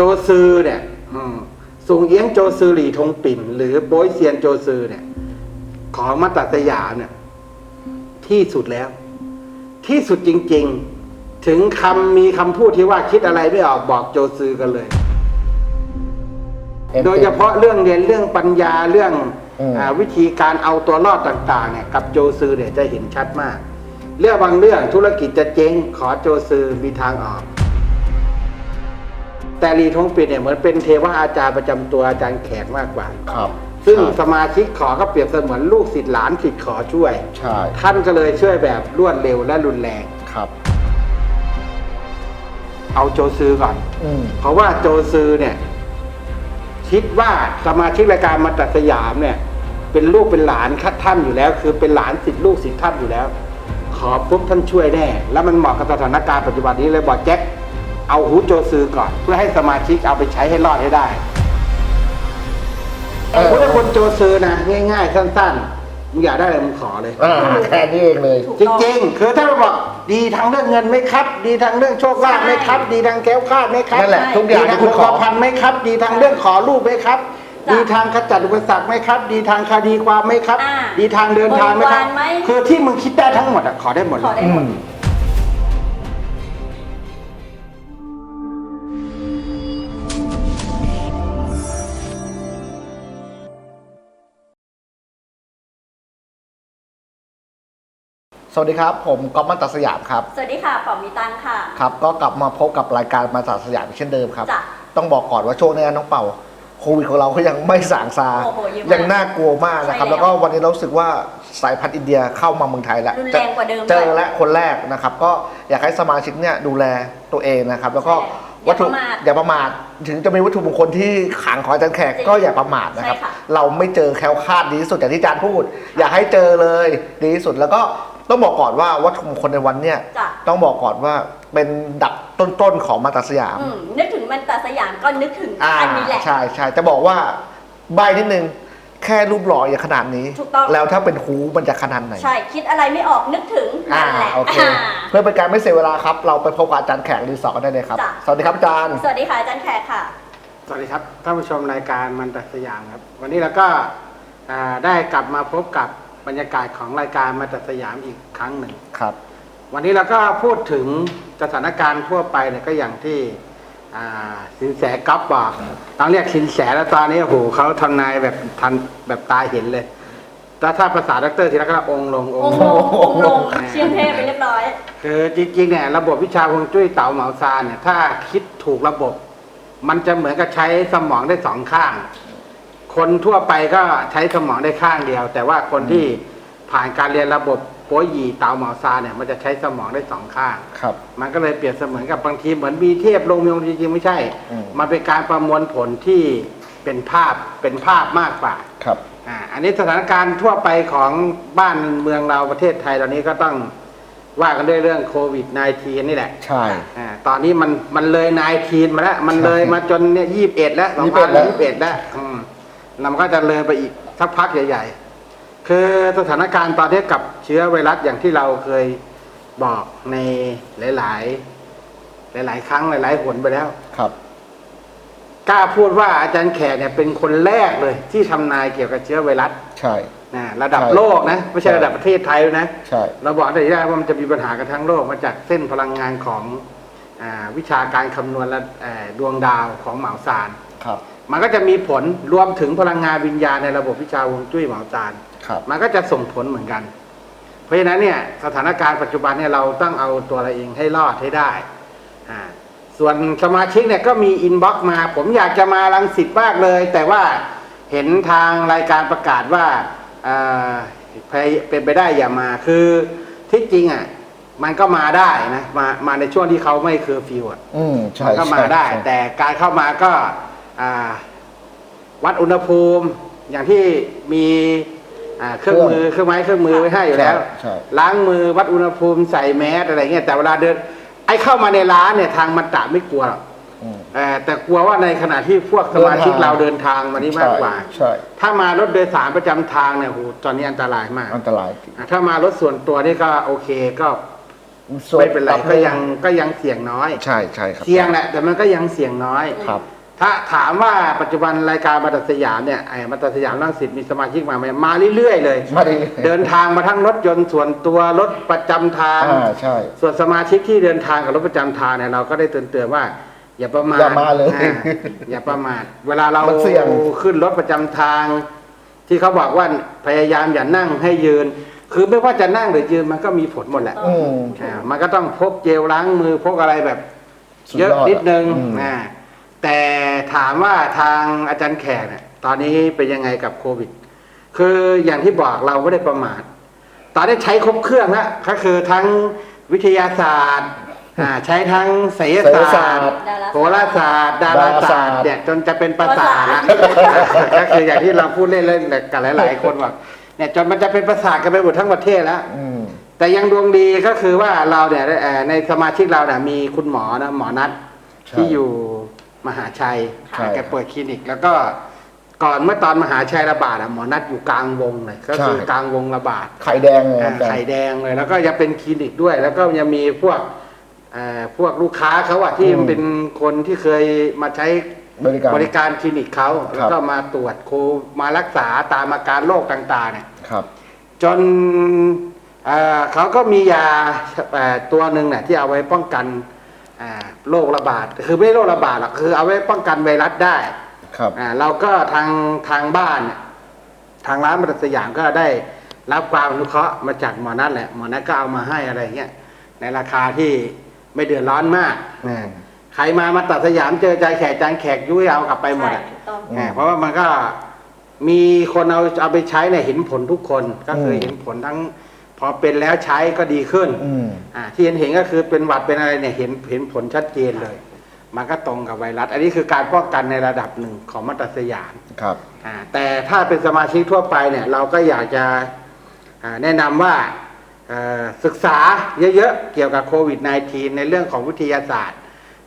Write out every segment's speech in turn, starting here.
จซือเนี่ยอืมสุงเอียงโจซือหลี่ทงปิ่น หรือโบยเซียนโจซือเนี่ย ของมาตัดสยามเนี่ย ที่สุดแล้ว ที่สุดจริง ๆ ถึงคำมีคำพูดที่ว่าคิดอะไรไม่ออกบอกโจซือกันเลย โดยเฉพาะเรื่องเรียนเรื่องปัญญาเรื่องอืมอาวิธีการเอาตัวรอดต่าง ๆ เนี่ย กับโจซือเนี่ยจะเห็นชัดมาก เรื่องบางเรื่องธุรกิจจะเจ๊งขอโจซือมีทางออก แต่ลีทงปิดเนี่ยเหมือนเป็นเทวอาจารย์ประจำตัวอาจารย์แขกมากกว่า ครับซึ่งครับสมาชิกขอก็เปรียบเสมือนลูกศิษย์หลานศิษย์ขอช่วย ใช่ท่านก็เลยช่วยแบบรวดเร็วและรุนแรง ครับ เอาโจซือก่อน อืมเพราะว่าโจซือเนี่ย คิดว่าสมาชิกรายการมาตัดสยามเนี่ย เป็นลูกเป็นหลานคัดท่านอยู่แล้ว คือเป็นหลานสิทธิลูกศิษย์ท่านอยู่แล้ว ขอปุ๊บท่านช่วยแน่ แล้วมันเหมาะกับสถานการณ์ปัจจุบันนี้เลยบอกแจ็ค เอาหูโจซือก่อน เพื่อให้สมาชิกเอาไปใช้ให้รอดให้ได้เออถ้าคนโจซือนะง่าย ๆ สั้นๆมึงอยากได้อะไรมึงขอเลย อ่าแค่นี้เองเลยถูกจต้องริงๆ คือถ้าเราบอกดีทางเรื่องเงินไหมครับ ดีทางเรื่องโชคลาภไหมครับ ดีทางแก้วคลาดไหมครับนั่นแหละทุกอย่างดีทางที่คุณขอพันไหมครับ ดีทางเรื่องขอรูปไหมครับจ้ะดีทางขจัดอุปสรรคไหมครับ ดีทางคดีความไหมครับ อ่าดีทางเดินทางไหมครับบริวารไหม คือที่มึงคิดได้ทั้งหมดอะขอได้หมดขเลอย ได้หมด สวัสดีครับ ผมก๊อฟมัตตสยามครับ สวัสดีค่ะป๋อมมีตังค่ะ ครับก็กลับมาพบกับรายการมาตรสยามอีกเช่นเดิมครับ จ้ะต้องบอกก่อนว่าช่วงนี้น้องเป่าโควิดของเราก็ยังไม่สางซาโอ้โหเยอะมากยังน่ากลัวมากนะครับ ใช่แล้วก็วันนี้เรารู้สึกว่าสายพันธุ์อินเดียเข้ามาเมืองไทยแล้วรุนแรงกว่าเดิมเจอด้วยและคนแรกนะครับ ก็อยากให้สมาชิกเนี่ยดูแลตัวเองนะครับ แล้วก็ใช่วัตถุอย่าประมาทอย่าประมาทถึงจะมีวัตถุมงคลที่ขลังของอาจารย์แขกจริงก็อย่าประมาทนะครับ ใช่ค่ะ เราไม่เจอแคล้วคลาดดีที่สุดอย่างที่อาจารย์พูด อย่าให้เจอเลยดีที่สุดแล้วก็ ต้องบอกก่อนว่าวัตถุมงคลในวันเนี่ยจ้ะ ต้องบอกก่อนว่าเป็นดับต้นๆของมาตาสยามอืมนึกถึงมันตาสยามก็นึกถึงอ่าอันนี้แหละ ใช่ใช่จะบอกว่าใบนิดนึงแค่รูปหล่ออย่างขนาดนี้ ถูกต้อง แล้วถ้าเป็นหูมันจะขนาดไหน ใช่คิดอะไรไม่ออกนึกถึงอ่านั่นแหละโอเค อ่า เพื่อเป็นการไม่เสียเวลาครับ เราไปพบกับอาจารย์แขกรีสอร์ทกันได้เลยครับ จ้ะ สวัสดีครับอาจารย์ สวัสดีค่ะอาจารย์แขกค่ะ สวัสดีครับท่านผู้ชมรายการมันตัดสยามครับ วันนี้เราก็อ่าได้กลับมาพบกับ บรรยากาศของรายการมันตัดสยามอีกครั้งหนึ่ง ครับ วันนี้เราก็พูดถึงสถานการณ์ทั่วไปเนี่ยก็อย่างที่อ่าสินแสก๊อฟบอกต้องเรียกสินแสแล้วตอนนี้โอ้โหเขาทำนายแบบทันแบบตาเห็นเลยถ้าถ้าภาษาดรทีละก็องค์ลงององค์ค์ลลงง องค์ลงเชียนเทพไปเรียบร้อย คือจริงๆเนี่ยระบบวิชาฮวงจุ้ยเต๋าเหมาซานเนี่ยถ้าคิดถูกระบบ มันจะเหมือนกับใช้สมองได้สองข้าง คนทั่วไปก็ใช้สมองได้ข้างเดียว แต่ว่าคนที่ผ่านการเรียนระบบโปยหยีเต๋าเหมาซานเนี่ยมันจะใช้สมองได้สองข้าง ครับ มันก็เลยเปรียบเสมือนกับบางทีเหมือนมีเทพลงยงจริงๆไม่ใช่ อืม มันเป็นการประมวลผลที่เป็นภาพเป็นภาพมากกว่า ครับ อ่าอันนี้สถานการณ์ทั่วไปของบ้านเมืองเราประเทศไทยตอนนี้ก็ต้องว่ากันด้วยเรื่องโควิด -19 นี่แหละใช่ อ่าตอนนี้มันมันเลย 19 มาแล้ว มันเลยมาจนเนี่ย21แล้ว21แล้ว2021แล้วอืม แล้วมันก็จะเลยไปอีกสักพักใหญ่ ๆ คือสถานการณ์ตอนนี้กับเชื้อไวรัสอย่างที่เราเคยบอกในหลาย ๆ หลาย ๆ ครั้งหลาย ๆ หนไปแล้ว ครับ กล้าพูดว่าอาจารย์แขกเนี่ยเป็นคนแรกเลย ที่ทำนายเกี่ยวกับเชื้อไวรัส ใช่ นะระดับใช่โลกนะ ไม่ใช่ใช่ ระดับประเทศไทยนะ ใช่ เราบอกได้ได้ว่ามันจะมีปัญหากันทั้งโลกมาจากเส้นพลังงานของอาวิชาการคำนวณและเอ่อดวงดาวของเหมาซาน ครับ มันก็จะมีผลรวมถึงพลังงานวิญญาณในระบบวิชาฮวงจุ้ยเหมาซานครับมันก็จะส่งผลเหมือนกัน เพราะฉะนั้นเนี่ยสถานการณ์ปัจจุบันเนี่ยเราต้องเอาตัวเราเองให้รอดให้ได้อ่าส่วนสมาชิกเนี่ยก็มีอินบ็อกซ์มา ผมอยากจะมาลังสิตมากเลย แต่ว่าเห็นทางรายการประกาศว่าอ่าเป็นไปได้อย่ามาคือที่จริงอะมันก็มาได้นะมามาในช่วงที่เขาไม่เคอร์ฟิวอะอืมใช่มันก็มาได้ใช่แต่การเข้ามาก็อ่า วัดอุณหภูมิอย่างที่มีอ่าเครื่องมือเครื่องไม้เครื่องมือไว้ให้อยู่แล้วใช่ล้างมือวัดอุณหภูมิใส่แมสอะไรเงี้ยแต่เวลาเดิน ไอ้เข้ามาในร้านเนี่ยทางมันตะไม่กลัวหรอกอืมเอ่อแต่กลัวว่าในขณะที่พวกสมาชิกเดินทางเราเดินทางมานี่มากกว่าใช่ถ้ามารถโดยสารประจำทางเนี่ยโหตอนนี้อันตรายมากอันตรายอะถ้ามารถส่วนตัวนี่ก็โอเคก็ส่วนไม่เป็นไรปรับก็ยังก็ยังเสี่ยงน้อย ใช่ใช่ครับเสี่ยงแหละแต่มันก็ยังเสี่ยงน้อยครับ ถ้าถามว่าปัจจุบันรายการมาตัดสยามเนี่ยไอ้มาตัดสยามรังสิตมีสมาชิกมาไหมมาเรื่อยๆเลย มาดีเดินทางมาทั้งรถยนต์ส่วนตัวรถประจำทาง อ่าใช่ ส่วนสมาชิกที่เดินทางกับรถประจำทางเนี่ยเราก็ได้เตือนๆว่า อย่าประมาทอย่ามาเลยอ่อย่าประมาทเวลาเรามันเสี่ยง ขึ้นรถประจำทาง ที่เขาบอกว่าพยายามอย่านั่งให้ยืน คือไม่ว่าจะนั่งหรือยืนมันก็มีผลหมดแหละอืม อ่ามันก็ต้องพกเจลล้างมือพกอะไรแบบ สุดเยอะยอดนิดนึงอืม นะ แต่ถามว่าทางอาจารย์แขกเนี่ยตอนนี้เป็นยังไงกับโควิด คืออย่างที่บอกเราไม่ได้ประมาท ตอนนี้ใช้ครบเครื่องแล้วก็คือทั้งวิทยาศาสตร์อ่าใช้ทั้งศิลศิลศาศาสสตตร์ร์ดาราโหราศาสตร์ ดาราศาสตร์เนี่ยจนจะเป็นประสาทละก็คืออย่างที่เราพูดเล่นๆกับหลาย ๆ คนว่าเนี่ยจนมันจะเป็นประสาทกันไปหมดทั้งประเทศแล้วอืมแต่ยังดวงดีก็คือว่าเราเนี่ยเอ่อในสมาชิกเราเนี่ยมีคุณหมอนะหมอนัทใช่ที่อยู่ มหาชัยใช่แกเปิดคลินิก แล้วก็ก่อนเมื่อตอนมหาชัยระบาดอะหมอนัทอยู่กลางวงเลยก็คือกลางวงระบาด ไข่แดงเลยคอ่ารับอาจารย์ไข่แดงเลยแล้วก็ยังเป็นคลินิกด้วย แล้วก็ยังมีพวกเอ่อพวกลูกค้าเขาอะที่อืม เป็นคนที่เคยมาใช้บริการ บริการคลินิกเขาครับ แล้วก็มาตรวจโคมารักษาตามอาการโรคต่างๆเนี่ยครับ จนเอ่อเขาก็มียาเอ่อตัวหนึ่งเนี่ยที่เอาไว้ป้องกันอ่า โรคระบาดคือไม่ใช่โรคระบาดหรอกคือเอาไว้ป้องกันไวรัสได้ ครับอ่าเราก็ทางทางบ้านเนี่ยทางร้านบริษัทสยามก็ได้รับความอนุเคราะห์มาจากหมอนัทแหละหมอนัทก็เอามาให้อะไรเงี้ยในราคาที่ไม่เดือดร้อนมากอืมใครมามาตัดสยามเจอใจแขกจานแขกยุ้ยเอากลับไปหมดใช่อะถูกต้องอืมอ่าเพราะว่ามันก็มีคนเอาเอาไปใช้เนี่ยเห็นผลทุกคนก็คืออมเห็นผลทั้ง พอเป็นแล้วใช้ก็ดีขึ้นอืม อ่าที่เห็นเห็นก็คือเป็นหวัดเป็นอะไรเนี่ยเห็นเห็นผลชัดเจนเลย มันก็ตรงกับไวรัส อันนี้คือการป้องกันในระดับหนึ่งของมาตรสยาม ครับ อ่าแต่ถ้าเป็นสมาชิกทั่วไปเนี่ยเราก็อยากจะอ่าแนะนำว่าเอ่อศึกษาเยอะๆ เกี่ยวกับโควิด -19 ในเรื่องของวิทยาศาสตร์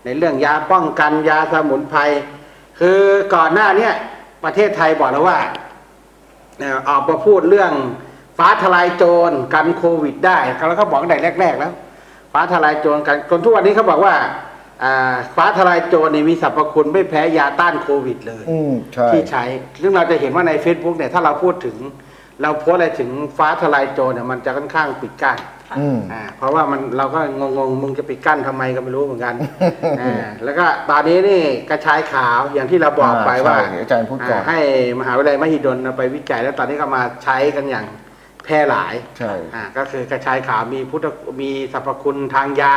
ในเรื่องยาป้องกันยาสมุนไพรคือก่อนหน้าเนี้ประเทศไทยบอกแล้วว่าเอ่อออกมาพูดเรื่อง ฟ้าทลายโจรกันโควิด ได้แล้วก็บอกตั้งแต่แรก ๆ แล้ว ฟ้าทลายโจรกันจนทุกวันนี้เขาบอกว่าอ่าฟ้าทลายโจรนี่มีสรรพคุณไม่แพ้ยาต้านโควิดเลยอืมใช่ที่ใช้ซึ่งเราจะเห็นว่าใน Facebook เนี่ยถ้าเราพูดถึง เราโพสต์อะไรถึงฟ้าทลายโจรเนี่ยมันจะค่อนข้างปิดกั้นอืมอ่าเพราะว่ามันเราก็งงๆมึงจะปิดกั้นทำไมก็ไม่รู้เหมือนกันอ่าแล้วก็ตอนนี้นี่กระชายขาวอย่างที่เราบอกไปอ่าว่าใช่อาจารย์พูดก่อนอ่าให้มหาวิทยาลัยมหิดลเอาไปวิจัยแล้วตอนนี้ก็มาใช้กันอย่าง แพร่หลายใช่อ่าก็คือกระชายขาวมีพุทธมีสรรพคุณทางยา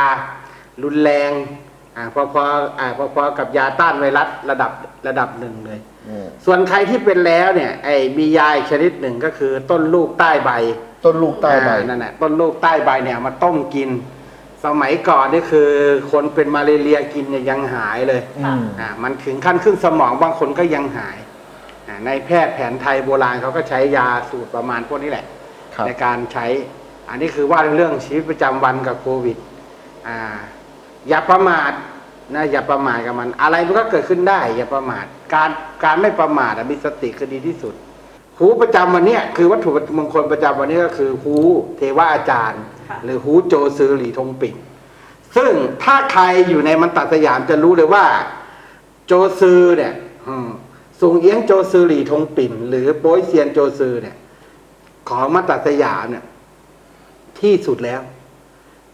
รุนแรงอ่าพอพออ่าพอพอกับยาต้านไวรัสระดับระดับหนึ่งเลย อืมส่วนใครที่เป็นแล้วเนี่ยไอ้มียาอีกชนิดหนึ่งก็คือต้นลูกใต้ใบ ต้นลูกใต้ใบ อ่านั่นแหละต้นลูกใต้ใบเนี่ยเอามาต้มกิน สมัยก่อนนี่คือ คนเป็นมาเรียกินเนี่ยยังหายเลยอืม อ่ามันถึงขั้นขึ้นสมองบางคนก็ยังหายอ่าในแพทย์แผนไทยโบราณเขาก็ใช้ยาสูตรประมาณพวกนี้แหละ ครับ ในการใช้ อันนี้คือว่าเรื่องชีวิตประจำวันกับโควิดอ่าอย่าประมาทนะอย่าประมาทกับมัน อะไรมันก็เกิดขึ้นได้ อย่าประมาทการการไม่ประมาทอะมีสติคือดีที่สุดหูประจำวันเนี้ยคือวัตถุมงคลประจำวันนี้ก็คือหูเทวาอาจารย์ ค่ะ หรือหูโจซือหลีทงปิ่ง ซึ่งถ้าใครอยู่ในมันตัดสยามจะรู้เลยว่า โจซือเนี่ยอืมสุงเอียงโจซือหลีทงปิ่น หรือโป้ยเซียนโจซือเนี่ย ของมันตัดสยามเนี่ย ที่สุดแล้ว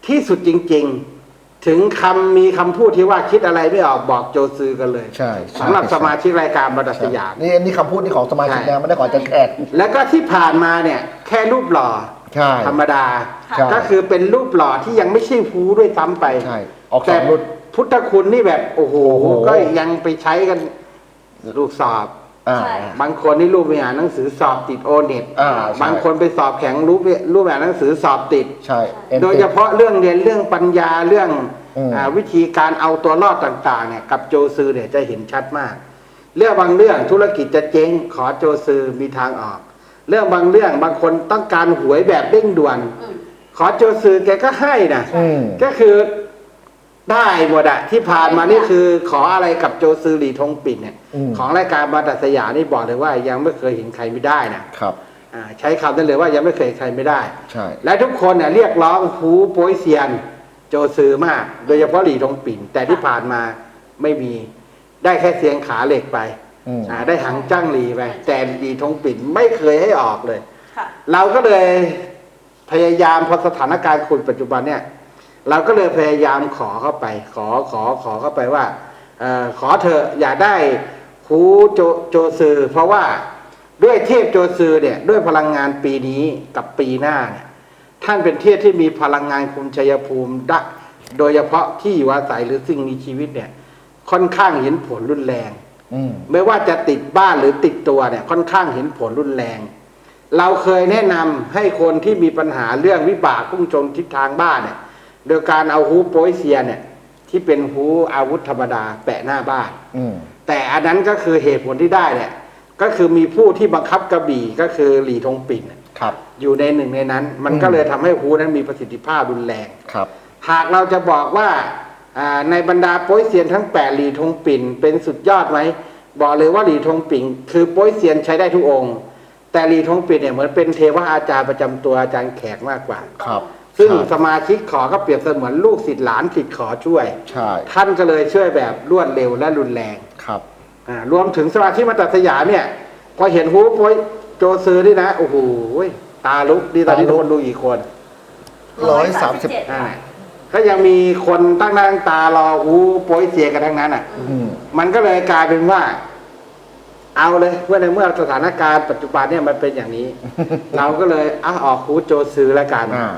ที่สุดจริง ๆ ถึงคำมีคำพูดที่ว่าคิดอะไรไม่ออกบอกโจซือกันเลยใช่ใช่ สำหรับสมาชิกรายการมันตัดสยาม นี่นี่คำพูดนี่ของสมาชิกใช่นะไม่ได้ของอาจารย์แขก แล้วก็ที่ผ่านมาเนี่ย แค่รูปหล่อใช่ธรรมดา ใช่ก็คือเป็นรูปหล่อที่ยังไม่ใช่ฮูด้วยซ้ำไปใช่ออกสแต่องรุ่นพุทธคุณนี่แบบ โอ้โห โอ้โห ก็ยังไปใช้กันลูกสอบ อ่า ใช่ บางคนนี่รูปไปอ่านหนังสือสอบติดโอเน็ตอ่าใช่ บางคนไปสอบแข็งรูปรูปอ่านหนังสือสอบติด ใช่อ็นโดยเฉพาะเรื่องเรียนเรื่องปัญญาเรื่องอืมอาวิธีการเอาตัวรอดต่างๆเนี่ยกับโจซือเนี่ยจะเห็นชัดมาก เรื่องบางเรื่องธุรกิจจะเจ๊งขอโจซือมีทางออก เรื่องบางเรื่องบางคนต้องการหวยแบบเร่งด่วน อืม ขอโจซือแกก็ให้นะอืม ก็คือ ได้หมดอะที่ผ่านมานี่คือขออะไรกับโจซือหลีทงปิ่นเนี่ย อืม ของรายการบาตัดสยามนี่บอกเลยว่ายังไม่เคยเห็นใครไม่ได้นะครับ อ่าใช้คำนั้นเลยว่ายังไม่เคยเห็นใครไม่ได้ ใช่ และทุกคนเนี่ยเรียกร้องฮูโป้ยเซียน โจซือมาก โดยเฉพาะหลีทงปิ่น แต่ที่ผ่านมาไม่มีได้แค่เสียงขาเหล็กไปอืม อ่าได้หางจ้างหลีไปแต่หลีทงปิ่นไม่เคยให้ออกเลย ค่ะ เราก็เลยพยายามพอสถานการณ์คุณปัจจุบันเนี่ย เราก็เลยพยายามขอเข้าไป ขอขอขอเข้าไปว่าเออขอเธอะอย่าได้ฮูโจโจซือ เพราะว่าด้วยเทพโจซือเนี่ยด้วยพลังงานปีนี้กับปีหน้าเนี่ยท่านเป็นเทพที่มีพลังงานคุมชัยภูมิดะโดยเฉพาะที่อยู่อาศัยหรือสิ่งมีชีวิตเนี่ย ค่อนข้างเห็นผลรุนแรงอืมไม่ว่าจะติดบ้านหรือติดตัวเนี่ย ค่อนข้างเห็นผลรุนแรง เราเคยแนะนำให้คนที่มีปัญหาเรื่องวิบากพุ่งชนทิศทางบ้านเนี่ย โดยการเอาฮูโปยเซียเนี่ย ที่เป็นฮูอาวุธธรรมดา แปะหน้าบ้าน อืม แต่อันนั้นก็คือเหตุผลที่ได้เนี่ย ก็คือมีผู้ที่บังคับกระบี่ก็คือหลีทงปิ่นน่ะครับ อยู่ในหนึ่งในนั้น มันอืมก็เลยทำให้ฮูนั้นมีประสิทธิภาพรุนแรง ครับ หากเราจะบอกว่าอ่าในบรรดาโป้ยเซียนทั้งแปดหลีทงปิ่นเป็นสุดยอดไหมบอกเลยว่าหลีทงปิ่นคือโป้ยเซียนใช้ได้ทุกองค์ แต่หลีทงปิ่นเนี่ยเหมือนเป็นเทวอาจารย์ประจำตัวอาจารย์แขกมากกว่า ครับ ซึ่งครับ สมาชิกขอก็เปรียบเสมือนลูกศิษย์หลานศิษย์ขอช่วย ใช่ท่านก็เลยช่วยแบบรวดเร็วและรุนแรงครับ อ่ารวมถึงสมาชิกมาตัดสยามเนี่ยพอเห็นฮูโป้ยโจซือนี่นะโอ้โหตาลุกดีตอนนี้ตาลุก คนดูกี่คนร้อยสามสิบ 137 อ่าค่ะก็ยังมีคนตั้งหน้าตั้งตารออู้โป้ยเสียกันทั้งนั้นอะ อืม มันก็เลยกลายเป็นว่า เอาเลยเมื่อในเมื่อสถานการณ์ปัจจุบันเนี่ยมันเป็นอย่างนี้ เราก็เลยเอาออกฮูโจซือแล้วกัน อ่า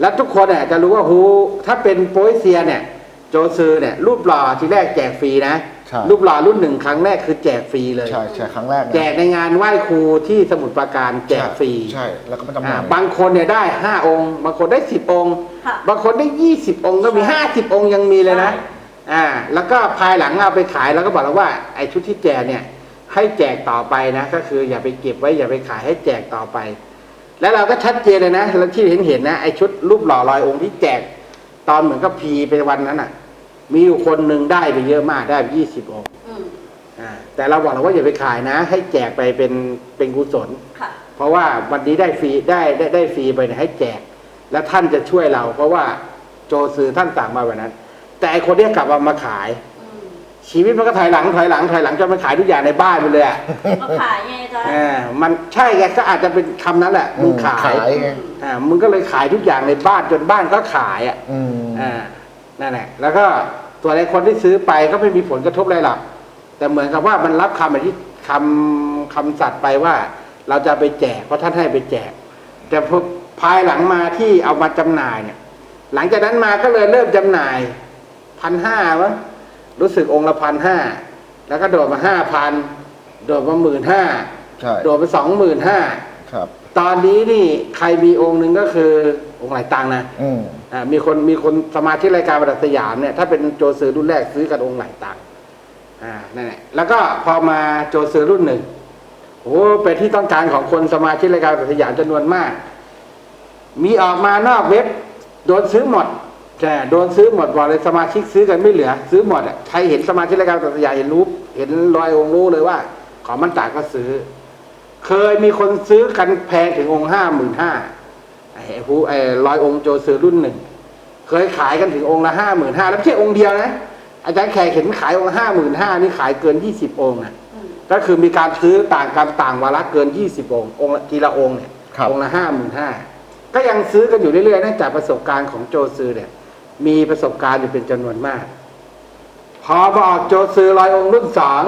แล้วทุกคนเนี่ยจะรู้ว่าฮูถ้าเป็นโป้ยเซียเนี่ย โจซือเนี่ยรูปหล่อทีแรกแจกฟรีนะ ใช่ รูปหล่อรุ่นหนึ่งครั้งแรกคือแจกฟรีเลย ใช่ใช่ครั้งแรกนะแจกในงานไหว้ครูที่สมุทรปราการแจกฟรีใช่แล้วก็มาจำหอ่าน่ายบางคนเนี่ยได้ห้าองค์ บางคนได้สิบองค์ ค่ะบางคนได้ยี่สิบองค์ก็มีใช่ห้าสิบองค์ยังมีเลยนะ ใช่ อ่า แล้วก็ภายหลังเอาไปขายแล้วก็บอกแล้วว่าไอ้ชุดที่แจกเนี่ยให้แจกต่อไปนะ ก็คืออย่าไปเก็บไว้อย่าไปขายให้แจกต่อไป แล้วเราก็ชัดเจนเลยนะแล้วที่เห็นเห็นๆนะไอ้ชุดรูปหล่อลอยองค์ที่แจก ตอนเหมือนกับพีไปวันนั้นอะ มีอยู่คนหนึ่งได้ไปเยอะมากได้ยี่สิบองค์อืมอ่าแต่เราบอกแล้วว่าอย่าไปขายนะ ให้แจกไปเป็นเป็นกุศลค่ะเพราะว่าวันนี้ได้ฟรีได้ได้ได้ฟรีไปเนี่ยให้แจก แล้วท่านจะช่วยเรา เพราะว่าโจซือท่านสั่งมาแบบนั้น แต่ไอคนเนี้ยกลับมามาขายอืม ชีวิตมันก็ถอยหลังถอยหลังถอยหลังจนมันขายทุกอย่างในบ้านไปเลยอะมาขายไงจ๊ะเออมันใช่ไงก็อาจจะเป็นคำนั้นแหละมึงขายขายไงอ่ามึงก็เลยขายทุกอย่างในบ้านจนบ้านก็ขายอะอืมอ่านั่นแหละแล้วก็ตัวในคนที่ซื้อไปก็ไม่มีผลกระทบอะไรหรอกแต่เหมือนกับว่ามันรับคำอธิคำคำสัตย์ไปว่า เราจะไปแจกเพราะท่านให้ไปแจก แต่พอภายหลังมาที่เอามาจำหน่ายเนี่ย หลังจากนั้นมาก็เลยเริ่มจำหน่ายพันห้ามั้ง รู้สึกองค์ละพันห้าแล้วก็โดดมาห้าพันโดดมาหมื่นห้าใช่โดดมาสองหมื่นห้าครับ ตอนนี้นี่ใครมีองค์หนึ่งก็คือองค์หลายตังค์นะอืมอ่ามีคนมีคนสมาชิกรายการประดับสยามเนี่ยถ้าเป็นโจซือรุ่นแรกซื้อกันองค์หลายตังค์อ่านั่นแหละแล้วก็พอมาโจซือรุ่นหนึ่งโอ้เป็นที่ต้องการของคนสมาชิกรายการประดับสยามจำนวนมาก มีออกมานอกเว็บโดนซื้อหมด ใช่โดนซื้อหมดบอกเลยสมาชิกซื้อกันไม่เหลือ ซื้อหมดอะใครเห็นสมาชิกรายการประดับสยามเห็นรูปเห็นรอยองค์รู้เลยว่า ของมันตากก็ซื้อ เคยมีคนซื้อกันแพงถึงองค์ห้าหมื่นห้าไอ้ผู้ไอ้รอยองค์โจซือรุ่นหนึ่งเคยขายกันถึงองค์ละห้าหมื่นห้าแล้วไม่ใช่องค์เดียวนะอาจารย์แขกเห็นขายองค์ห้าหมื่นห้านี่ขายเกินยี่สิบองค์นะอืมก็คือมีการซื้อต่างกันต่างวาระเกินยี่สิบองค์องค์ละทีละองค์เนี่ยครับองค์ละห้าหมื่นห้าก็ยังซื้อกันอยู่เรื่อยๆเนื่องจากประสบการณ์ของโจซือเนี่ย มีประสบการณ์อยู่เป็นจำนวนมาก พอมาออกโจซือลอยองค์รุ่นสอง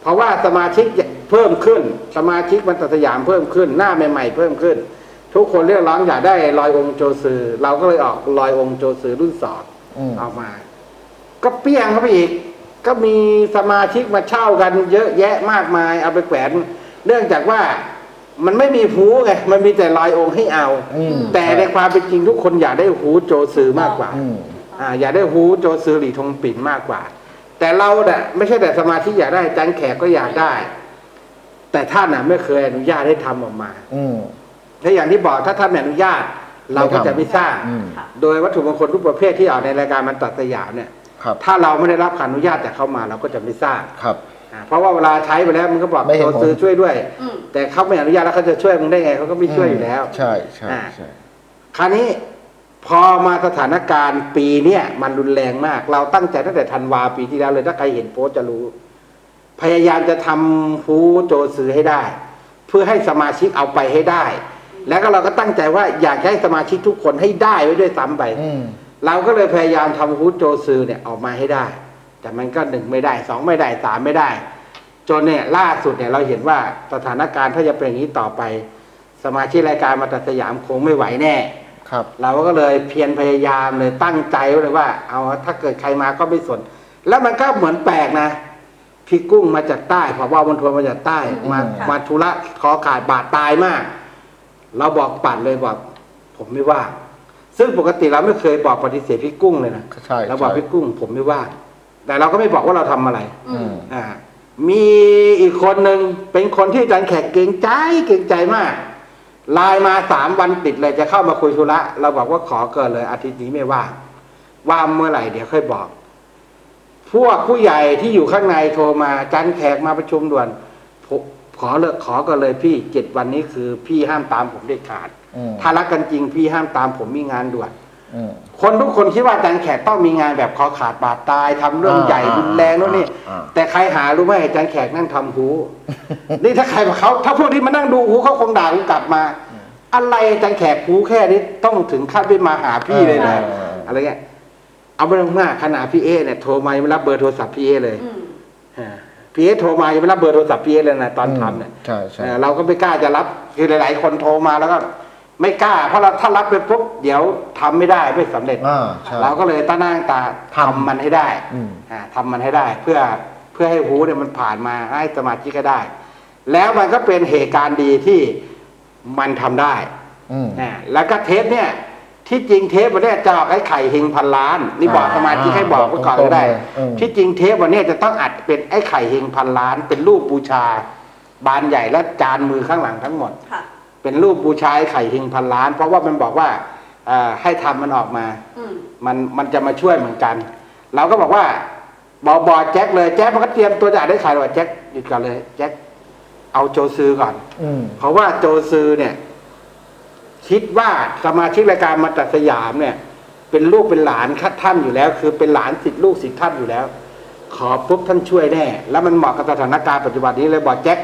เพราะว่าสมาชิกเพิ่มขึ้น สมาชิกมันตสยามเพิ่มขึ้น หน้าใหม่ๆเพิ่มขึ้น ทุกคนเรียกร้องอยากได้ลอยองค์โจซือเราก็เลยออกลอยองค์โจซือรุ่นสองอืมออกมา ก็เปี้ยงเข้าไปอีก ก็มีสมาชิกมาเช่ากัน เยอะแยะมากมายเอาไปแขวน เนื่องจากว่า มันไม่มีหูไง มันมีแต่ลอยองค์ให้เอาอืมแต่ในความเป็นจริงทุกคนอยากได้หูโจซือมากกว่าอืมอ่า อยากได้หูโจซือหลีทงปิ่นมากกว่า แต่เราเนี่ยไม่ใช่แต่สมาชิกอยากได้อาจันแขกก็อยากได้ แต่ท่านน่ะไม่เคยอนุญาตให้ทำออกมาอืมถ้าอย่างที่บอกถ้าท่านไม่อนุญาต เราก็จะไม่สร้างอืมค่ะโดยวัตถุมงคลทุกประเภทที่ออกในรายการมันตัดสยามเนี่ยครับถ้าเราไม่ได้รับการอนุญาตจากเขามาเราก็จะไม่สร้างครับ อ่าเพราะว่าเวลาใช้ไปแล้วมันก็บอกไม่เห็นตัวผล ซื้อช่วยด้วย อืมแต่เขาไม่อนุญาตแล้วเขาจะช่วยมึงได้ไงเขาก็ไม่ช่วยอยู่แล้ว ใช่ใช่อ่า ใช่ คราวนี้พพอมาสถานการณ์ปีเนี้ยมันรุนแรงมาก เราตั้งใจตั้งแต่ธันวาปีที่แล้วเลยถ้าใครเห็นโพสต์จะรู้ พยายามจะทำฟูโจซื้อให้ได้ เพื่อให้สมาชิกเอาไปให้ได้ แล้วก็เราก็ตั้งใจว่าอยากให้สมาชิกทุกคนให้ได้ไว้ด้วยซ้ำไป อืม เราก็เลยพยายามทำฮูดโจซือเนี่ยออกมาให้ได้ แต่มันก็หนึ่งไม่ได้สองไม่ได้สามไม่ได้ จนเนี่ยล่าสุดเนี่ยเราเห็นว่าสถานการณ์ถ้าจะเป็นอย่างนี้ต่อไป สมาชิกรายการมาตัดสยามคงไม่ไหวแน่ครับ เราก็เลยเพียรพยายามเลยตั้งใจไว้เลยว่า เอาถ้าเกิดใครมาก็ไม่สน แล้วมันก็เหมือนแปลกนะพี่กุ้งมาจากใต้พอว่าบนทัวร์มาจากใต้ มาอืมมาธุระคอขาดบาดตายมาก เราบอกปัดเลยบอกผมไม่ว่างซึ่งปกติเราไม่เคยบอกปฏิเสธพี่กุ้งเลยนะใช่เราบอกใช่พี่กุ้งผมไม่ว่าง แต่เราก็ไม่บอกว่าเราทำอะไรอือืมมอ่ามีอีกคนหนึ่งเป็นคนที่อาจารย์แขกเกรงใจเกรงใจมากไลน์มาสามวันติดเลยจะเข้ามาคุยธุระเราบอกว่าขอเกินเลย อาทิตย์นี้ไม่ว่างว่างเมื่อไหร่เดี๋ยวค่อยบอก พวกผู้ใหญ่ที่อยู่ข้างในโทรมาอาจารย์แขกมาประชุมด่วนผมขอเลิกขอกันเลยพี่เจ็ดวันนี้คือ พี่ห้ามตามผมเด็ดขาดอืมถ้ารักกันจริงพี่ห้ามตามผมมีงานด่วนอืม คนทุกคนคิดว่าอาจารย์แขกต้องมีงานแบบคอขาดบาดตายทำเรื่องอ่าใหญ่รุนแรงโน่นนี่อ่าแต่ใครหารู้ไหมอาจารย์แขกนั่งทำหูนี่ถ้าใครมาเขาถ้าพวกที่มานั่งดูหูเขาคงด่ากูกลับมา อะไรอาจารย์แขกหูแค่นี้ต้องถึงขั้นไปมาหาพี่เลยนะอ่าอะไรเงี้ยเอาไปมากขนาดพี่เอเนี่ยโทรมายังไม่รับเบอร์โทรศัพท์พี่เอเลยอืมอ่าพี่เอโทรมายังไม่รับเบอร์โทรศัพท์พี่เอเลยนะตอนทำเนี่ยใช่ใช่เออเราก็ไม่กล้าจะรับคือหลาย ๆ คนโทรมาแล้วก็ ไม่กล้า เพราะเราถ้ารับไปปุ๊บเดี๋ยวทำไม่ได้ไม่สำเร็จอ่าใช่เราก็เลยตั้งหน้าตั้งตาทำทำมันให้ได้อืมอ่าทำมันให้ได้ เพื่อเพื่อให้หูเนี่ยมันผ่านมาให้สมาชิกก็ได้ แล้วมันก็เป็นเหตุการณ์ดีที่มันทำได้อืมนะแล้วก็เทปเนี่ยที่จริงเทปวันเนี้ยจะออกไอ้ไข่เฮงพันล้าน นี่บอกอ่าสมาชิกให้บอกไว้ก่อนก็ได้ตรงๆเลยอืมที่จริงเทปวันเนี้ยจะต้องอัดเป็นไอ้ไข่เฮงพันล้าน เป็นรูปบูชา บานใหญ่และจานมือข้างหลังทั้งหมดค่ะ เป็นรูปบูชาไอ้ไข่เฮงพันล้าน เพราะว่ามันบอกว่าเอ่อให้ทำมันออกมาอืมมันมันจะมาช่วยเหมือนกัน เราก็บอกว่าบอกบอกแจ็คเลยแจ็คมันก็เตรียมตัวจะอัดได้ขายว่าแจ็คหยุดก่อนเลยแจ็คเอาโจซือก่อนอืมเพราะว่าโจซือเนี่ย คิดว่าสมาชิกรายการมาตัดสยามเนี่ย เป็นลูกเป็นหลานคัดท่านอยู่แล้ว คือเป็นหลานสิทธิลูกสิทธิท่านอยู่แล้ว ขอปุ๊บท่านช่วยแน่ แล้วมันเหมาะกับสถานการณ์ปัจจุบันนี้เลยบอกแจ็ค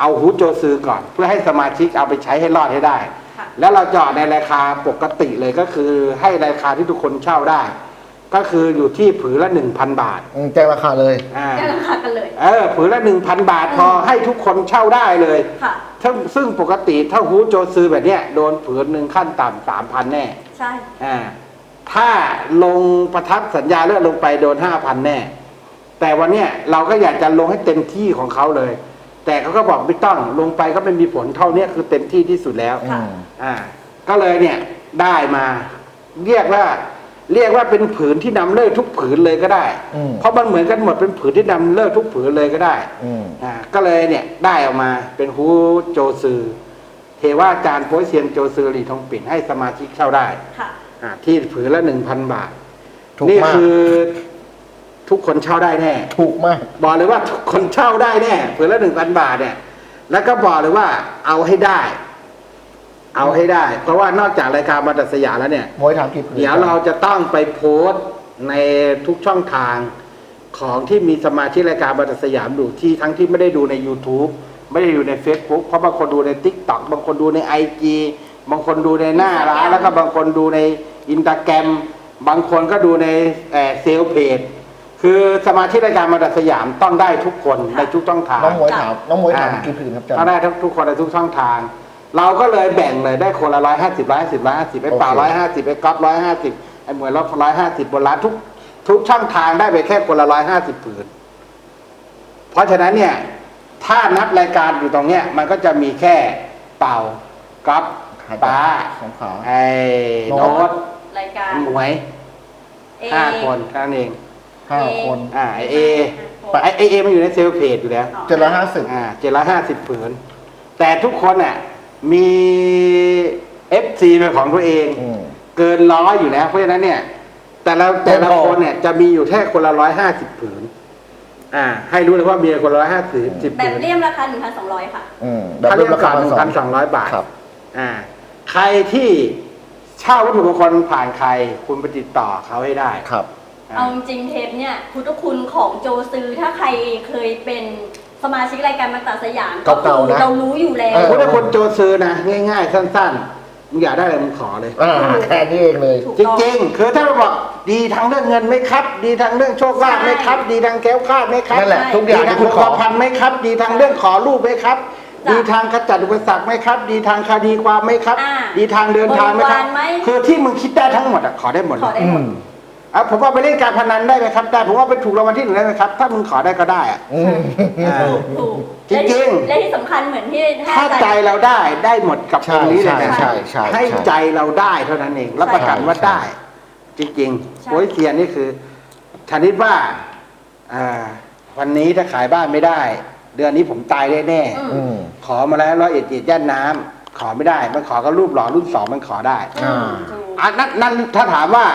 เอาฮูดโจซือก่อน เพื่อให้สมาชิกเอาไปใช้ให้รอดให้ได้ค่ะแล้วเราจอดในราคาปกติเลยก็คือให้ราคาที่ทุกคนเช่าได้ ก็คืออยู่ที่ผืนละหนึ่งพันบาทอืมแจ้งราคาเลย อ่าแจ้งราคากันเลย เออผืนละหนึ่งพันบาทพอให้ทุกคนเช่าได้เลยค่ะ ซึ่งซึ่งปกติถ้าฮูดโจซื้อแบบเนี้ยโดนผืนหนึ่งขั้นต่ำสามพันแน่ใช่ อ่าถ้าลงประทับสัญญาเลือกลงไปโดนห้าพันแน่ แต่วันเนี้ยเราก็อยากจะลงให้เต็มที่ของเขาเลย แต่เขาก็บอกไม่ต้องลงไปก็ไม่มีผลเท่าเนี้ยคือเต็มที่ที่สุดแล้วอืม อ่า ก็เลยเนี่ยได้มา เรียกว่า เรียกว่าเป็นผืนที่นำเลิกทุกผืนเลยก็ได้ อืม เพราะมันเหมือนกันหมดเป็นผืนที่นำเลิกทุกผืนเลยก็ได้ อืม อ่าก็เลยเนี่ยได้ออกมาเป็นฮูโจซือ เทว่าจารย์โป้ยเซียนโจซือหลีทองปิ่นให้สมาชิกเช่าได้ค่ะ อ่าที่ผืนละหนึ่งพันบาท ถูกนี่มากคือ ทุกคนเช่าได้แน่ ถูกมาก บอกเลยว่าทุกคนเช่าได้แน่ผืนละหนึ่งพันบาทเนี่ย แล้วก็บอกเลยว่าเอาให้ได้ เอาให้ได้ เพราะว่านอกจากรายการมาตัดสยามแล้วเนี่ย มวยถามกี่ผืนเดี๋ยวเราจะต้องไปโพสต์ในทุกช่องทางของที่มีสมาชิกรายการบัตรสยามดูที่ทั้งที่ไม่ได้ดูใน YouTube ไม่ได้ดูใน Facebook เพราะบางคนดูใน Tik t o อกบางคนดูใน IG บางคนดูในหน้าร้าน Instagram แล้วก็บางคนดูในอิน t าแกรมบางคนก็ดูในเซลเพจ คือสมาชิกรายการบัตรสยามต้องได้ทุกคนในทุกช่องทาง น้องมวยถามน้องมวยถามอ่ากี่ผืนครับอาจารก็ย์ได้ทุกทุกคนในทุกช่องทาง เราก็เลยแบ่งเลยได้คนละร้อยห้าสิบร้อยห้าสิบร้อยห้าสิบไอ้ป่าโอเคร้อยห้าสิบไอ้ก๊อฟร้อยห้าสิบไอ้หมวยร้อยร้อยห้าสิบบนร้านทุก ทุกช่องทางได้ไปแค่คนละร้อยห้าสิบผืน เพราะฉะนั้นเนี่ย ถ้านับรายการอยู่ตรงเนี้ยมันก็จะมีแค่เป่าก๊อฟขายป้าสองขา ไอ้โน้โน้ตตรายการหมวยเอห้าคนแค่นั้นเอง ห้าคน อ่าไอเอไอไอเอมันอยู่ในเซลล์เพจอยู่แล้วเจ็ดร้อยห้าสิบอ่าเจ็ดร้อยห้าสิบผืน แต่ทุกคนอะมีเอฟซีเป็นของตัวเองอืมเกินร้อยอยู่แล้ว เพราะฉะนั้นเนี่ย แต่ละแต่ละคนเนี่ยจะมีอยู่แค่คนละร้อยห้าสิบผืน อ่า ให้รู้เลยว่ามีคนละร้อยห้าสิบสิบแบบผืนเลี่ยมราคา1,200ค่ะอืมถ้าเรียกราก่อคานหนึ่งพันสองร้อยบาทครับ อ่า ใครที่เช่าวัตถุมงคลผ่านใคร คุณไปติดต่อเขาให้ได้ครับ เอาจริงๆเทปเนี่ยพุทธคุณของโจซือถ้าใครเคยเป็นสมาชิกรายการมันตาสยามก็เก่าๆคือนะ เรารู้อยู่แล้วเออพุทธคุณโจซื้อนะ ง่ายๆ สั้นๆมึงอยากได้อะไรมึงขอเลย อ่าแค่นี้เองเลยถูกจริงๆ คือถ้าเราบอกดีทางเรื่องเงินไหมครับ ดีทางเรื่องโชคลาภไหมครับ ดีทางแก้วคลาดไหมครับนั่นแหละทุกอย่างดีทาที่งคุณคขอ อพันไหมครับ ดีทางเรื่องขอรูปไหมครับ จ้ะดีทางขจัดอุปสรรคไหมครับ ดีทางคดีความไหมครับ อ่าดีทางเดินทางไหมครับ บริวารไหม คือที่มึงคิดได้ทั้งหมดอะขอได้หมดขเลอย ได้หมด อะผมว่าไปเล่นการพนันได้ไหมครับได้ผมว่าไปถูกรางวัลที่หนึ่งได้ไหมครับ ถ้ามึงขอได้ก็ได้อะอืมอ่าถูกถูกจริงๆและที่สำคัญเหมือนที่ถ้าใจเราได้ได้หมดกับตรงนี้เลยนะใช่ใช่ใช่ให้ใจเราได้เท่านั้นเองรับประกันว่าได้ จริงๆโอ้ยเซียนนี่คือชนิดว่าอ่า วันนี้ถ้าขายบ้านไม่ได้ เดือนนี้ผมตายแน่อืม อืม ๆขอมาแล้วร้อยเอ็ดเอ็ดย่านน้ำขอไม่ได้ มันขอก็รูปหล่อรุ่นสองมันขอได้อืมอ่า ถูกอะนั่นนั่นถ้าถามว่า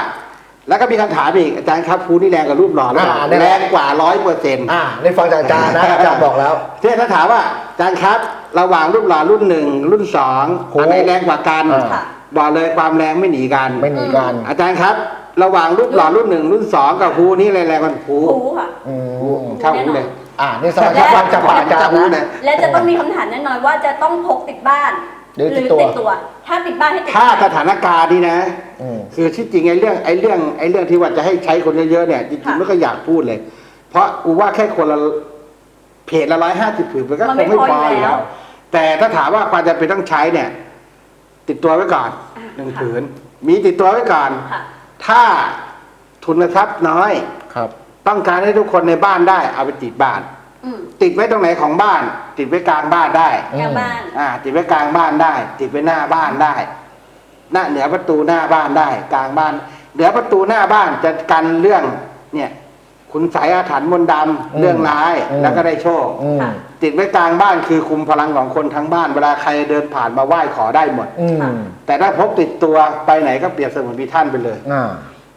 แล้วก็มีคำถามอีกอาจารย์ครับภูนี่แรงกับรูปหล่อหรือเปล่าอ่าได้แรงกว่าร้อยเปอร์เซ็นต์อ่าในฟังจากอาจารย์นะอาจารย์บอกแล้ว ที่ถ้าถามว่าอาจารย์ครับ ระหว่างรูปหล่อรุ่นหนึ่งรุ่นสองโอ้อันไหนแรงกว่ากันอ่า ค่ะ บอกเลยความแรงไม่หนีกัน ไม่หนีกันอาจารย์ครับ ระหว่างรูปหล่อรุ่นหนึ่งรุ่นสองกับภูนี่อะไรแรงกว่าภูรู้ค่ะ อืมเท่าภูเลย อ่านี่สมาชิกฟังจากปากอาจารย์ภูนะเลยและจะต้องมีคำถามแน่นอนว่าจะต้องพกติดบ้าน หรือติดตัวตัวถ้าติดบ้านให้ติดถ้าบ้านสถานการณ์นี่นะ อืม คือที่จริงไอ้เรื่องไอ้เรื่องไอ้เรื่องที่ว่าจะให้ใช้คนเยอะๆเนี่ย จริงๆไม่ก็อยากพูดเลย เพราะกูว่าแค่คนละเพจละร้อยห้าสิบผืนมันก็คงไม่พออยู่แล้วแต่ถ้าถามว่าความจำเป็นต้องใช้เนี่ย ติดตัวไว้ก่อนหนึ่งผืน มีติดตัวไว้ก่อน ค่ะ ถ้าทุนทรัพย์น้อย ครับ ต้องการให้ทุกคนในบ้านได้เอาไปติดบ้าน อืมติดไว้ตรงไหนของบ้าน ติดไว้กลางบ้านได้อืมกลางบ้าน อ่า ติดไว้กลางบ้านได้ ติดไว้หน้าบ้านได้ หน้าเหนือประตูหน้าบ้านได้ กลางบ้าน เหนือประตูหน้าบ้านจะกันเรื่อง เนี่ย คุณสายอาถรรพ์มนต์ดำเรื่องร้ายแล้วก็ได้โชค อืมค่ะ ติดไว้กลางบ้านคือคุมพลังของคนทั้งบ้านเวลาใครเดินผ่านมาไหว้ขอได้หมด อืมแต่ถ้าพกติดตัวไปไหนก็เปรียบเสมือนมีท่านไปเลย อ่า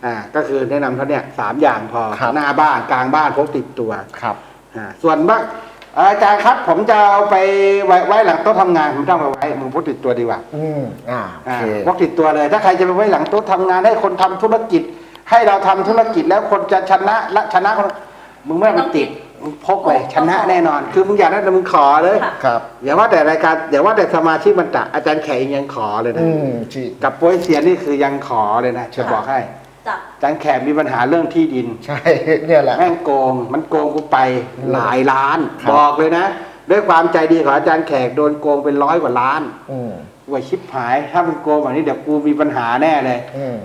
อ่าก็คือแนะนำเขาเนี่ยสามอย่างพอครับ หน้าบ้านกลางบ้านพกติดตัว ครับอ่า ส่วนบ้างอาจารย์ครับผมจะเอาไปไว้ไว้หลังโต๊ะทำงานผมต้องไปไว้มึงพกติดตัวดีกว่าอืมอ่าโออ่าเคพกติดตัวเลย ถ้าใครจะไปไว้หลังโต๊ะทำงานให้คนทำธุรกิจ ให้เราทำธุรกิจแล้วคนจะชนะและชนะคนมึงไม่ต้องไปติดมึงพกเลยชนะแน่นอน คือมึงอยากได้แต่มึงขอเลยค่ะครับอย่าว่าแต่รายการอย่าว่าแต่สมาชิกมันตะอาจารย์แขกเองยังขอเลยนะอืมจีกับโป้ยเสียนี่คือยังขอเลยนะจะบอกให้ จ้ะอาจารย์แขกมีปัญหาเรื่องที่ดิน ใช่ เนี่ยแหละ แม่งโกง มันโกงกูไปหลายล้าน ครับ บอกเลยนะ ด้วยความใจดีของอาจารย์แขกโดนโกงเป็นร้อยกว่าล้านอืมว่าชิบหาย ถ้ามันโกงแบบนี้เดี๋ยวกูมีปัญหาแน่เลย อืม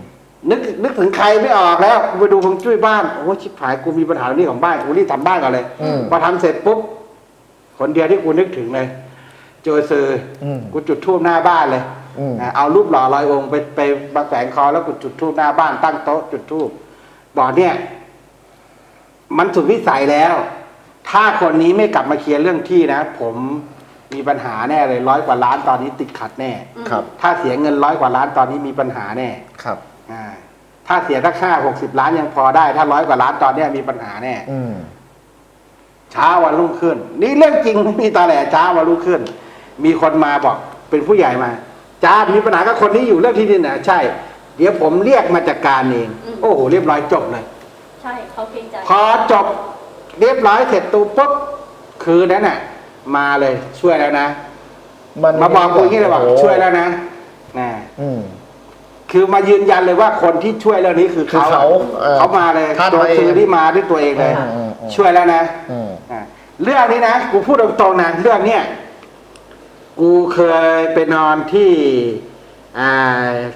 นึกนึกถึงใครไม่ออกแล้วกูไปดูคงจุ้ยบ้านโอ้ชิบหายกูมีปัญหาเรื่องนี้ของบ้านกูรีบทำบ้านก่อนเลยอืม พอทำเสร็จปุ๊บคนเดียวที่กูนึกถึงเลยโจซืออม กูจุดทูบหน้าบ้านเลย อืมอะเอารูปหล่อลอยองค์ไปไปมาแฝงคอแล้วกูจุดทูบหน้าบ้านตั้งโต๊ะจุดทูบบอกเนี่ย มันสุดวิสัยแล้ว ถ้าคนนี้ไม่กลับมาเคลียร์เรื่องที่นะ ผมมีปัญหาแน่เลยร้อยกว่าล้านตอนนี้ติดขัดแน่ ครับ ถ้าเสียเงินร้อยกว่าล้านตอนนี้มีปัญหาแน่ครับ อ่าถ้าเสียสักห้าหกสิบล้านยังพอได้ ถ้าร้อยกว่าล้านตอนเนี้ยมีปัญหาแน่ อืม เช้าวันรุ่งขึ้น นี่เรื่องจริงไม่มีตอแหลเช้าวันรุ่งขึ้น มีคนมาบอกเป็นผู้ใหญ่มา จ้ามีปัญหากับคนนี้อยู่เรื่องที่ดินน่ะใช่ เดี๋ยวผมเรียกมาจัดการเอง อืม โอ้โหเรียบร้อยจบเลย ใช่เขาเกรงใจพอจบเรียบร้อยเสร็จตูปุ๊บคืนนั้นน่ะ มาเลยช่วยแล้วนะมันมาบอกกูอย่างนี้เลยบอกโอ้โหช่วยแล้วนะนะอืม คือมายืนยันเลยว่าคนที่ช่วยเรื่องนี้คือเขาคือเขาเออเขามาเลยท่านตัวมาเองซื้อที่มาด้วยตัวเองเลย อืมอืมอืม ช่วยแล้วนะ อืม อะเรื่องนี้นะกูพูดตรงๆนะเรื่องเนี้ย กูเคยไปนอนที่อ่า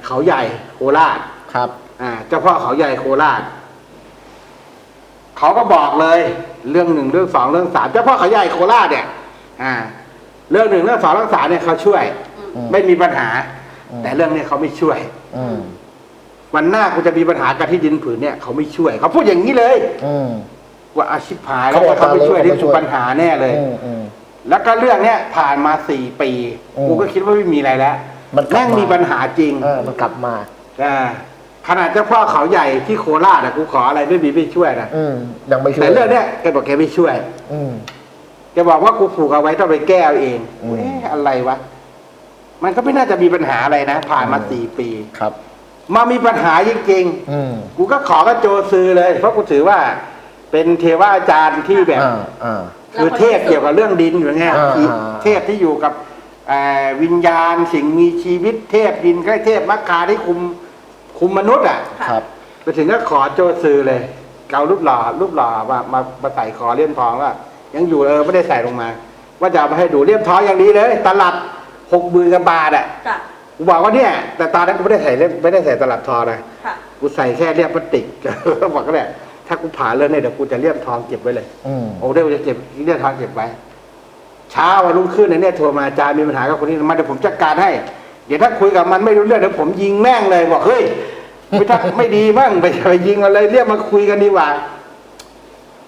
เขาใหญ่โคราช ครับ อ่าเจ้าพ่อเขาใหญ่โคราช เขาก็บอกเลย เรื่องหนึ่งเรื่องสองเรื่องสามเจ้าพ่อเขาใหญ่โคราชเนี่ย อ่า เรื่องหนึ่งเรื่องสองเรื่องสามเนี่ยเขาช่วย อืม ไม่มีปัญหา อืม แต่เรื่องเนี้ยเขาไม่ช่วย อืมวันหน้ากูจะมีปัญหากับที่ดินผืนเนี่ยเขาไม่ช่วยเขาพูดอย่างนี้เลย อืม ว่าอาชิพหายแล้วเขาบอกถ้าเขาไม่ช่วยเขาไม่นี่ช่กูวยปัญหาแน่เลย อืมอืม แล้วก็เรื่องเนี้ยผ่านมาสี่ปีอืมกูก็คิดว่าไม่มีอะไรแล้วมันกลับแม่งมามีปัญหาจริงเออมันกลับมา อ่าขนาดเจ้าพ่อเขาใหญ่ที่โคราชอะกูขออะไรไม่มีไม่ช่วยนะอืมยังไม่ช่วยแต่เรื่องเนี้ยแกบอกแกไม่ช่วย อืมแกบอกว่ากูผูกเอาไว้ต้องไปแก้เอาเองอืม เอ๊ะอะไรวะ มันก็ไม่น่าจะมีปัญหาอะไรนะ ผ่านมาอืมสี่ปี ครับ มามีปัญหาจริงอืมๆ กูก็ขอกับโจซือเลย เพราะกูถือว่า เป็นเทวาอาจารย์ที่แบบ อ่าอ่า คือเทพเกี่ยวกับเรื่องดินอยู่ไงอ่าที่อ่าเทพที่อยู่กับเอ่อวิญญาณสิ่งมีชีวิตเทพดินก็เทพมักคาที่คุมคุมมนุษย์อะค่ะครับ ไปถึงก็ขอโจซือเลยเการูปหล่อรูปหล่อมามามาใส่คอเลี่ยมทองว่ายังอยู่เออไม่ได้ใส่ลงมา ว่าจะเอามาให้ดูเลี่ยมทองอย่างดีเลย ตลับหกหมื่นกว่าบาทอะจ้ะกูบอกว่าเนี่ย แต่ตอนนั้นกูไม่ได้ใส่เล่มไม่ได้ใส่ตลับทองนะค่ะ กูใส่แค่เลี่ยมพลาสติก บอกก็เนี่ย ถ้ากูผ่าเลยเนี่ยเดี๋ยวกูจะเลี่ยมทองเก็บไว้เลยอืมโอ้เดี๋ยวกูจะเก็บเลี่ยมทองเก็บไว้ เช้าวันรุ่งขึ้นเนี่ยโทรมาอาจารย์มีปัญหากับคนนี้มาเดี๋ยวผมจัดการให้ เดี๋ยวถ้าคุยกับมันไม่รู้เรื่องเดี๋ยวผมยิงแม่งเลยบอกเฮ้ยไม่ถ้าไม่ดีมั่งไปไปยิงมันเลยเรียกมาคุยกันดีกว่า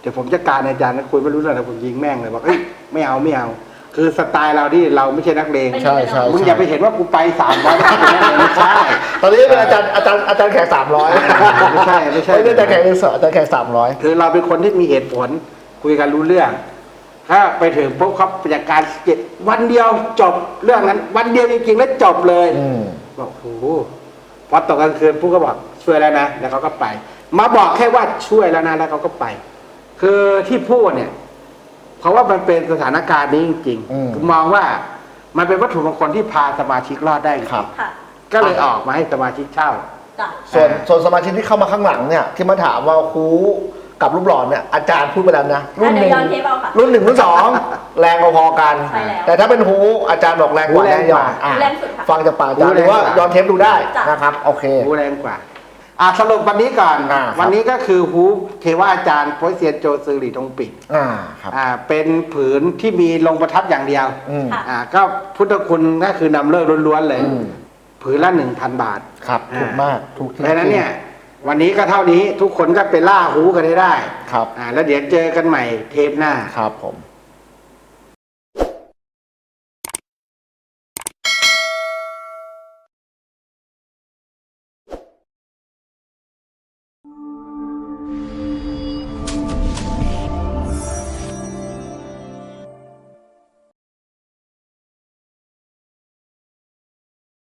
เดี๋ยวผมจัดการอาจารย์นะคุยไม่รู้เรื่องเดี๋ยวผมยิงแม่งเลยบอกเฮ้ยไม่เอาไม่เอา คือสไตล์เราที่เราไม่ใช่นักเลงเป็นใช่ใช่ มึงอย่าไปเห็นว่ากูไปสามร้อยไม่ใช่ ตอนนี้เป็นอาจารย์อาจารย์อาจารย์แขกสามร้อยไม่ใช่ไม่ใช่ ไม่ใช่อาจารย์แขกเป็นสองอาจารย์แขกสามร้อยคือเราเป็นคนที่มีเหตุผลคุยกันรู้เรื่อง ถ้าไปถึงปุ๊บเขาจัดการเจ็ดวันเดียวจบเรื่องนั้น วันเดียวจริงๆแล้วจบเลยอืมบอกโอ้โหพอตกกลางคืนปุ๊บก็บอกช่วยแล้วนะแล้วเขาก็ไป มาบอกแค่ว่าช่วยแล้วนะแล้วเขาก็ไป คือที่พูดเนี่ยเพ ราะว่ามันเป็นสถานการณ์นี้จริงอืมๆผมมองว่ามันเป็นวัตถุมงคลที่พาสมาชิกรอดได้จงๆครับค่ะก็เลยออกมาให้สมาชิกเช่า จ้ะส่วนส่วนสมาชิกที่เข้ามาข้างหลังเนี่ยที่มาถามว่าครูกับรูปหล่อเนี่ยอาจารย์พูดไปแล้วนะรุ่นหนึ่งเดี๋ยวย้อนเทปเอาค่ะ รุ่นหนึ่งรุ่นสองแรงพอๆกัน ใช่แล้วแต่ถ้าเป็นฮูอาจารย์บอกแรงกว่าฮูแรแน่งยกอว่านอะแรงสุดค่ะ ฟังจากปากอาจารย์ฮูหรือว่าแรงกว่าย้อนเทปดูได้จ้ะนะครับโอเคหูแรงกว่า อะสรุปวันนี้ก่อน อ่าครับ วันนี้ก็คือฮูเทวาอาจารย์โพยเซียนโจซือหลีทงปิดอ่าครับอ่าเป็นผืนที่มีลงประทับอย่างเดียว อืม ค่ะ อ่าก็พุทธคุณก็คือนำเลิกล้วนๆเลย อืม ผืนละหนึ่งพันบาท ครับอ่าถูกมากถูกเพราะฉะนั้นเนี่ย วันนี้ก็เท่านี้ทุกคนก็ไปล่าฮูกันให้ได้ครับ อ่าแล้วเดี๋ยวเจอกันใหม่เทปหน้า ครับผม